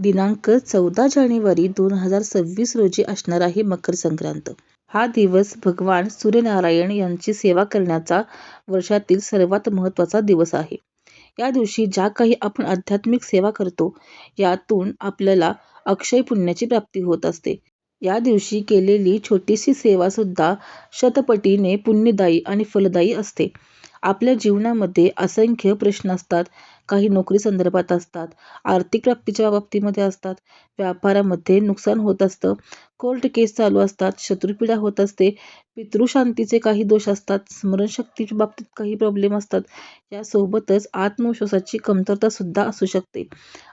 दिनांक चौदा जानेवारी दोन हजार सव्वीस रोजी असणार आहे मकर संक्रांत. हा दिवस भगवान सूर्यनारायण यांची सेवा करण्याचा वर्षातील सर्वात महत्त्वाचा दिवस आहे. या दिवशी ज्या काही आपण आध्यात्मिक सेवा करतो यातून आपल्याला अक्षय पुण्याची प्राप्ती होत असते. या दिवशी केलेली छोटीशी सेवासुद्धा शतपटीने पुण्यदायी आणि फलदायी असते. आपल्या जीवनामध्ये असंख्य प्रश्न असतात. काही नोकरी संदर्भात असतात, आर्थिक प्राप्तीच्या बाबतीमध्ये असतात, व्यापारामध्ये नुकसान होत असतं, कोर्ट केस चालू असतात, शत्रुपीडा होत असते, पितृशांतीचे काही दोष असतात, स्मरणशक्तीच्या बाबतीत काही प्रॉब्लेम असतात. यासोबतच आत्मविश्वासाची कमतरतासुद्धा असू शकते.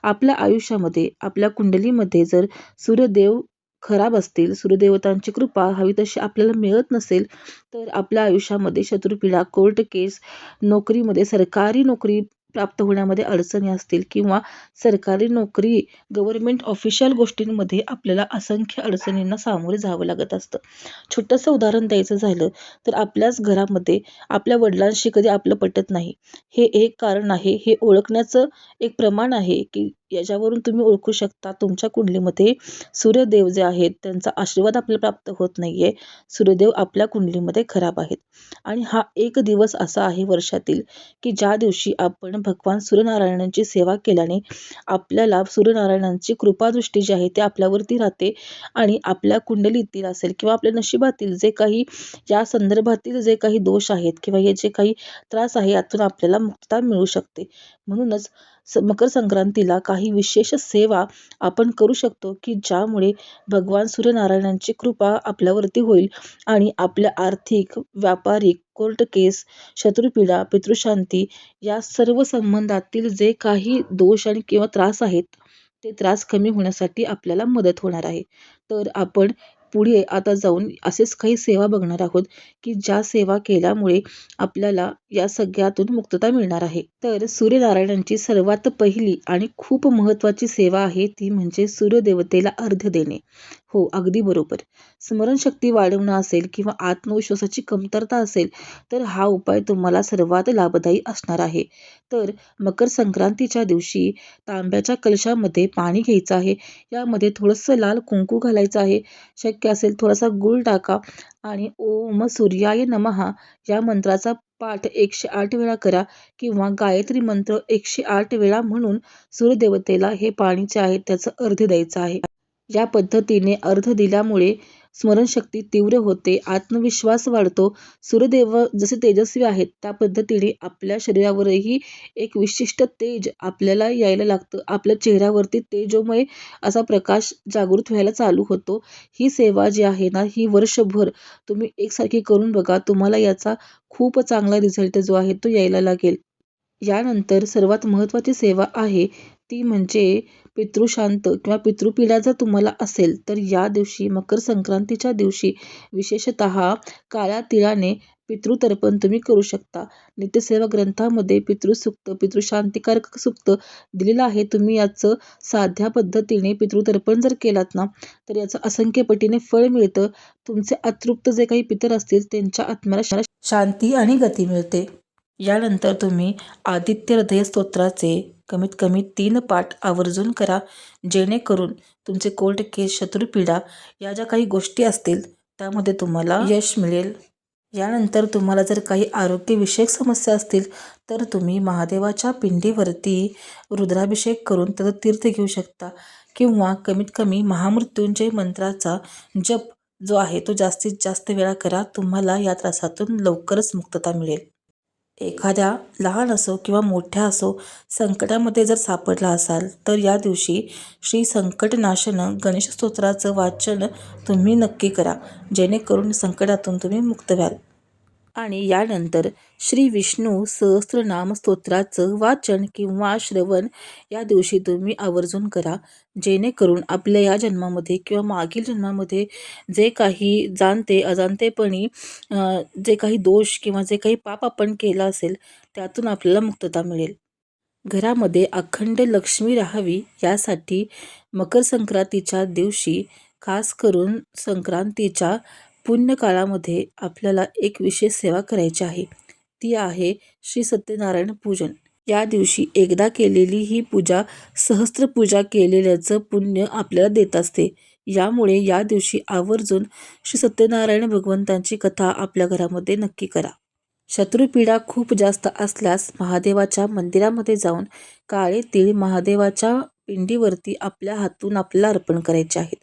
आपल्या आयुष्यामध्ये आपल्या कुंडलीमध्ये जर सूर्यदेव खराब असतील, सूर्यदेवतांची कृपा हवी तशी आपल्याला मिळत नसेल तर आपल्या आयुष्यामध्ये शत्रुपीडा, कोर्ट केस, नोकरीमध्ये सरकारी नोकरी प्राप्त होण्यामध्ये अडचणी असतील किंवा सरकारी नोकरी, गव्हर्नमेंट ऑफिशियल गोष्टींमध्ये आपल्याला असंख्य अडचणींना सामोरे जावं लागत असतं. छोटंसं उदाहरण द्यायचं झालं तर आपल्याच घरामध्ये आपल्या वडिलांशी कधी आपलं पटत नाही. हे एक कारण आहे. हे ओळखण्याचं एक प्रमाण आहे की याच्यावरून तुम्ही ओळखू शकता तुमच्या कुंडलीमध्ये सूर्यदेव जे आहेत त्यांचा आशीर्वाद आपल्याला प्राप्त होत नाही आहे सूर्यदेव आपल्या कुंडलीमध्ये खराब आहेत. आणि हा एक दिवस असा आहे वर्षातील की ज्या दिवशी आपण भगवान सूर्यनारायणांची सेवा केल्याने आपल्याला सूर्यनारायणांची कृपादृष्टी जी आहे ती आपल्यावरती राहते आणि आपल्या कुंडलीतील असेल किंवा आपल्या नशिबातील जे काही या संदर्भातील जे काही दोष आहेत किंवा हे जे काही त्रास आहे यातून आपल्याला मुक्तता मिळू शकते. म्हणूनच मकर संक्रांतीला काही विशेष सेवा आपण करू शकतो की ज्यामुळे भगवान सूर्यनारायणांची कृपा आपल्यावरती होईल आणि आपल्या आर्थिक, व्यापारिक, कोर्ट केस, शत्रुपीडा, पितृशांती या सर्व संबंधातील जे काही दोष आणि किंवा त्रास आहेत ते त्रास कमी होण्यासाठी आपल्याला मदत होणार आहे. तर आपण पुढे आता जाऊन असेच काही सेवा बघणार आहोत की ज्या सेवा केल्यामुळे आपल्याला या सगळ्यातून मुक्तता मिळणार आहे. तर सूर्यनारायणांची सर्वात पहिली आणि खूप महत्त्वाची सेवा आहे ती म्हणजे सूर्यदेवतेला अर्ध देणे. हो, अगदी बरोबर. स्मरणशक्ती वाढवणं असेल किंवा आत्मविश्वासाची कमतरता असेल तर हा उपाय तुम्हाला सर्वात लाभदायी असणार आहे. तर मकर संक्रांतीच्या दिवशी तांब्याच्या कलशामध्ये पाणी घ्यायचं आहे. यामध्ये थोडंसं लाल कुंकू घालायचं आहे. शक्य असेल थोडासा गुळ टाका आणि ओम सूर्याय नमः या मंत्राचा पाठ एकशे आठ वेळा करा किंवा गायत्री मंत्र एकशे आठ वेळा म्हणून सूर्यदेवतेला हे पाणी जे आहे त्याचं अर्ध द्यायचं आहे. या पद्धतीने अर्थ दिल्यामुळे स्मरणशक्ती तीव्र होते, आत्मविश्वास वाढतो. सूर्यदेव जसे तेजस्वी आहेत त्या पद्धतीने आपल्या शरीरावरही एक विशिष्ट तेज आपल्याला यायला लागतं. आपल्या चेहऱ्यावरती तेजोमय असा प्रकाश जागृत व्हायला चालू होतो. ही सेवा जी आहे ना ही वर्षभर तुम्ही एकसारखी करून बघा. तुम्हाला याचा खूप चांगला रिझल्ट जो आहे तो यायला लागेल. यानंतर सर्वात महत्त्वाची सेवा आहे ती म्हणजे पितृशांत किंवा पितृपीडा जर तुम्हाला असेल तर या दिवशी मकर संक्रांतीच्या दिवशी विशेषतः काळ्या तिळाने पितृतर्पण तुम्ही करू शकता. नित्यसेवा ग्रंथामध्ये पितृसूक्त, पितृशांतिकारक सूक्त दिलेलं आहे. तुम्ही याचं साध्या पद्धतीने पितृतर्पण जर केलात ना तर याचं असंख्य पटीने फळ मिळतं. तुमचे अतृप्त जे काही पितर असतील त्यांच्या आत्म्याला शांती आणि गती मिळते. यानंतर तुम्ही आदित्य हृदय स्तोत्राचे कमीत कमी तीन पाठ आवर्जून करा. जेणेकरून तुमचे कोल्ड केस, शत्रुपीडा या ज्या काही गोष्टी असतील त्यामध्ये तुम्हाला यश मिळेल. यानंतर तुम्हाला जर काही आरोग्यविषयक समस्या असतील तर तुम्ही महादेवाच्या पिंडीवरती रुद्राभिषेक करून त्याचं तीर्थ घेऊ शकता किंवा कमीत कमी महामृत्युंजय मंत्राचा जप जो आहे तो जास्तीत जास्त वेळा करा. तुम्हाला या त्रासातून लवकरच मुक्तता मिळेल. एखाद्या लहान असो किंवा मोठ्या असो संकटामध्ये जर सापडला असाल तर या दिवशी श्री संकटनाशन गणेश स्तोत्राचं वाचन तुम्ही नक्की करा. जेणेकरून संकटातून तुम्ही मुक्त व्हाल. आणि यानंतर श्री विष्णू सहस्त्रनाम स्तोत्राचं वाचन किंवा श्रवण या दिवशी तुम्ही आवर्जून करा. जेणेकरून आपल्या या जन्मामध्ये किंवा मागील जन्मामध्ये जे काही जाणते अजाणतेपणी जे काही दोष किंवा जे काही पाप आपण केलं असेल त्यातून आपल्याला मुक्तता मिळेल. घरामध्ये अखंड लक्ष्मी राहावी यासाठी मकर संक्रांतीच्या दिवशी खास करून संक्रांतीच्या पुण्यकाळामध्ये आपल्याला एक विशेष सेवा करायची आहे. ती आहे श्री सत्यनारायण पूजन. या दिवशी एकदा केलेली ही पूजा सहस्त्र पूजा केलेल्याचं पुण्य आपल्याला देत असते. यामुळे या दिवशी आवर्जून श्री सत्यनारायण भगवंतांची कथा आपल्या घरामध्ये नक्की करा. शत्रुपीडा खूप जास्त असल्यास महादेवाच्या मंदिरामध्ये जाऊन काळे तीळ महादेवाच्या पिंडीवरती आपल्या हातून आपल्याला अर्पण करायचे आहेत.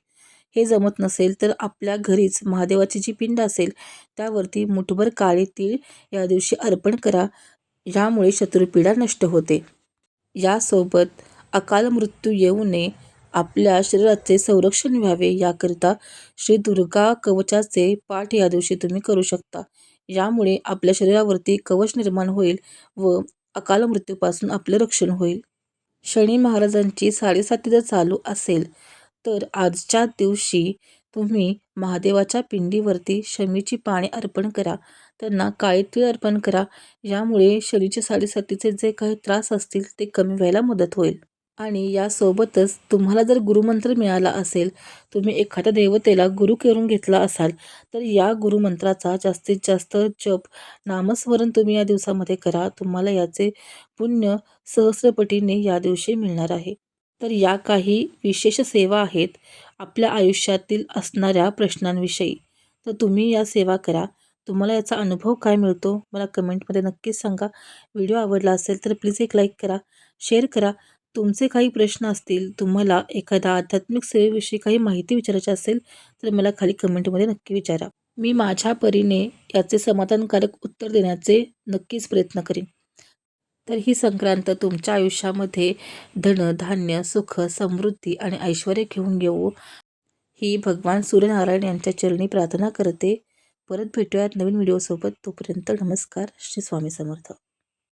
हे जमत नसेल तर आपल्या घरीच महादेवाची जी पिंड असेल त्यावरती मुठभर काळे तीळ या दिवशी अर्पण करा. यामुळे शत्रुपीडा नष्ट होते. यासोबत अकाल मृत्यू येऊ नये आपल्या शरीराचे संरक्षण व्हावे याकरिता श्री दुर्गा कवचाचे पाठ या दिवशी तुम्ही करू शकता. यामुळे आपल्या शरीरावरती कवच निर्माण होईल व अकाल मृत्यूपासून आपलं रक्षण होईल. शनी महाराजांची साडेसाती जर चालू असेल तर आजच्या दिवशी तुम्ही महादेवाच्या पिंडीवरती शमीची पाने अर्पण करा. त्यांना काळे तीळ अर्पण करा. यामुळे शनीच्या साडीसाठीचे जे काही त्रास असतील ते कमी व्हायला मदत होईल. आणि यासोबतच तुम्हाला जर गुरुमंत्र मिळाला असेल तुम्ही एखाद्या देवतेला गुरु करून घेतला असाल तर या गुरुमंत्राचा जास्तीत जास्त जप नामस्मरण तुम्ही या दिवसामध्ये करा. तुम्हाला याचे पुण्य सहस्रपटीने या दिवशी मिळणार आहे. तर या काही विशेष सेवा आहेत. आपल्या आयुष्यातील असणाऱ्या प्रश्नांविषयी. तर तुम्ही या सेवा करा. तुम्हाला याचा अनुभव काय मिळतो मला कमेंटमध्ये नक्कीच सांगा. व्हिडिओ आवडला असेल तर प्लीज एक लाईक करा शेअर करा. तुमचे काही प्रश्न असतील तुम्हाला एखाद्या आध्यात्मिक सेवेविषयी काही माहिती विचारायची असेल तर मला खाली कमेंटमध्ये नक्की विचारा. मी माझ्या परीने याचे समाधानकारक उत्तर देण्याचे नक्कीच प्रयत्न करीन. तर ही संक्रांत तुमच्या आयुष्यामध्ये धन धान्य सुख समृद्धी आणि ऐश्वर घेऊन येऊ ही भगवान सूर्यनारायण यांच्या चरणी प्रार्थना करते. परत भेटूयात नवीन व्हिडिओसोबत. तोपर्यंत नमस्कार. श्री स्वामी समर्थ.